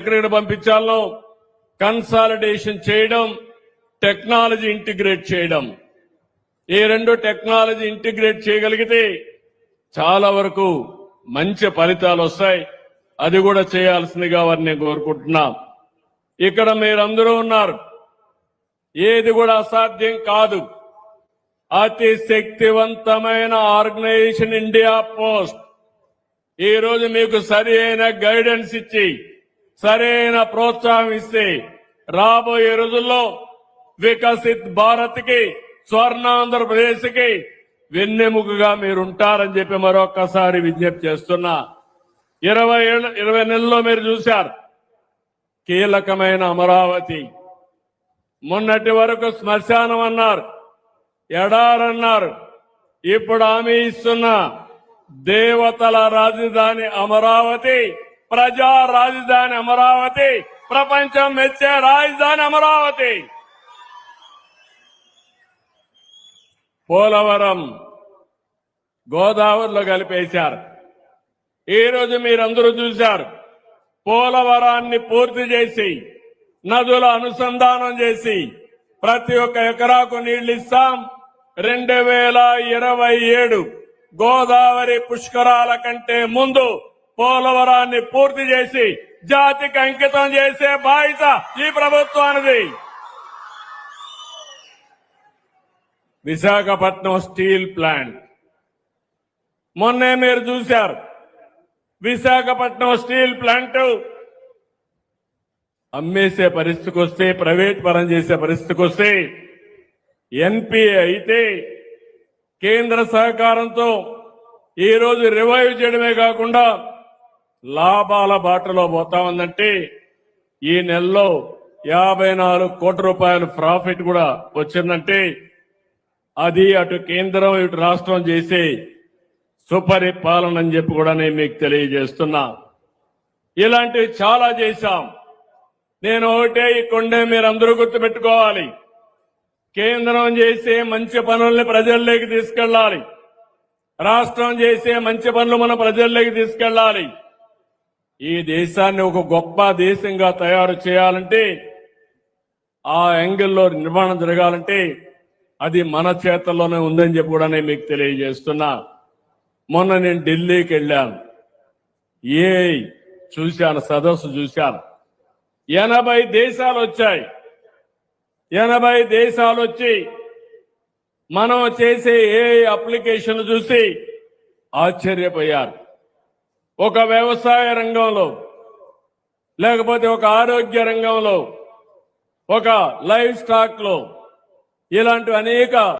ఎక్కడికి పంపించాలో కన్సాలిడేషన్ చేయడం టెక్నాలజీ ఇంటిగ్రేట్ చేయడం. ఈ రెండు టెక్నాలజీ ఇంటిగ్రేట్ చేయగలిగితే చాలా వరకు మంచి ఫలితాలు వస్తాయి. అది కూడా చేయాల్సిందిగా వారిని నేను కోరుకుంటున్నా. ఇక్కడ మీరందరూ ఉన్నారు. ఏది కూడా అసాధ్యం కాదు. అతి శక్తివంతమైన ఆర్గనైజేషన్ ఇండియా పోస్ట్. ఈ రోజు మీకు సరి అయిన గైడెన్స్ ఇచ్చి సరైన ప్రోత్సాహం ఇస్తే రాబోయే రోజుల్లో వికసిత్ భారత్కి స్వర్ణాంధ్రప్రదేశ్కి వెన్నెముకగా మీరుంటారని చెప్పి మరొక్కసారి విజ్ఞప్తి చేస్తున్నా. ఇరవై ఏళ్ళ ఇరవై నెలల్లో మీరు చూశారు. కీలకమైన అమరావతి. మొన్నటి వరకు శ్మశానం అన్నారు. ఎడారన్నారు. ఇప్పుడు హామీ ఇస్తున్న దేవతల రాజధాని అమరావతి ప్రజా రాజధాని అమరావతి ప్రపంచం మెచ్చే రాజధాని అమరావతి. పోలవరం గోదావరిలో కలిపేశారు. ఈ రోజు మీరందరూ చూశారు. పోలవరాన్ని పూర్తి చేసి నదుల అనుసంధానం చేసి ప్రతి ఒక్క ఎకరాకు నీళ్ళు ఇస్తాం రెండు వేల ఇరవై ఏడు గోదావరి పుష్కరాల కంటే ముందు పోలవరాన్ని పూర్తి చేసి జాతికి అంకితం చేసే బాధ్యత ఈ ప్రభుత్వానిది. Visakhapatnam steel plant. మొన్నే మీరు చూశారు. విశాఖపట్నం స్టీల్ ప్లాంట్ అమ్మేసే పరిస్థితికి వస్తే ప్రైవేట్ పరం చేసే పరిస్థితికి వస్తే ఎన్పిఏ అయితే కేంద్ర సహకారంతో ఈ రోజు రివైవ్ చేయడమే కాకుండా లాభాల బాటలో పోతా ఉందంటే ఈ నెలలో యాభై నాలుగు కోట్ల రూపాయల ప్రాఫిట్ కూడా వచ్చిందంటే అది అటు కేంద్రం ఇటు రాష్ట్రం చేసే సుపరిపాలన అని చెప్పి కూడా నేను మీకు తెలియజేస్తున్నా. ఇలాంటివి చాలా చేశాం. నేను ఒకటే ఈ కొండే మీరు అందరూ గుర్తుపెట్టుకోవాలి. కేంద్రం చేసే మంచి పనుల్ని ప్రజల్లోకి తీసుకెళ్ళాలి. రాష్ట్రం చేసే మంచి పనులు మన ప్రజల్లోకి తీసుకెళ్ళాలి. ఈ దేశాన్ని ఒక గొప్ప దేశంగా తయారు చేయాలంటే ఆ యాంగిల్లో నిర్మాణం జరగాలంటే అది మన చేతల్లోనే ఉందని చెప్పి కూడా నేను మీకు తెలియజేస్తున్నా. మొన్న నేను ఢిల్లీకి వెళ్ళాను. ఏ చూశాను సదస్సు చూశాను. ఎనభై దేశాలు వచ్చాయి. ఎనభై దేశాలు వచ్చి మనం చేసే ఏ అప్లికేషన్ చూసి ఆశ్చర్యపోయారు. ఒక వ్యవసాయ రంగంలో లేకపోతే ఒక ఆరోగ్య రంగంలో ఒక లైఫ్ స్టాక్లో ఇలాంటి అనేక